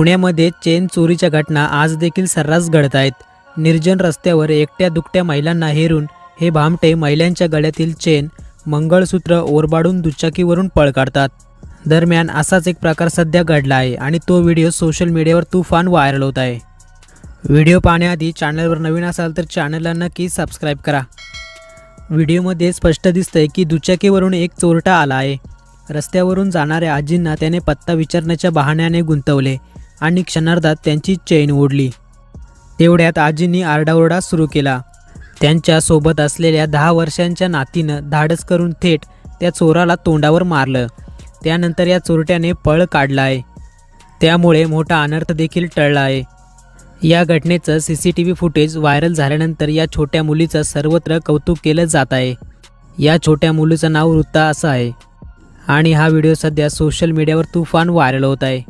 पुण्यामध्ये चेन चोरीच्या घटना आज देखील सर्रास घडत आहेत. निर्जन रस्त्यावर एकट्या दुकट्या महिलांना हेरून हे भामटे महिलांच्या गळ्यातील चेन मंगळसूत्र ओरबाडून दुचाकीवरून पळ काढतात. दरम्यान असाच एक प्रकार सध्या घडला आहे आणि तो व्हिडिओ सोशल मीडियावर तुफान व्हायरल होत आहे. व्हिडिओ पाहण्याआधी चॅनलवर नवीन असाल तर चॅनलला नक्की सबस्क्राईब करा. व्हिडिओमध्ये स्पष्ट दिसतंय की दुचाकीवरून एक चोरटा आला आहे. रस्त्यावरून जाणाऱ्या आजींना त्याने पत्ता विचारण्याच्या बहाण्याने गुंतवले. आणि क्षणार्धात त्यांची चेन ओढली. तेवढ्यात आजींनी आरडाओरडा सुरू केला. त्यांच्यासोबत असलेल्या दहा वर्षांच्या नातीनं धाडस करून थेट त्या चोराला तोंडावर मारलं. त्यानंतर या चोरट्याने पळ काढला आहे. त्यामुळे मोठा अनर्थ देखील टळला आहे. या घटनेचं C C T V footage viral झाल्यानंतर या छोट्या मुलीचं सर्वत्र कौतुक केलं जात आहे. या छोट्या मुलीचं नाव वृत्ता असं आहे. आणि हा व्हिडिओ सध्या सोशल मीडियावर तुफान व्हायरल होत आहे.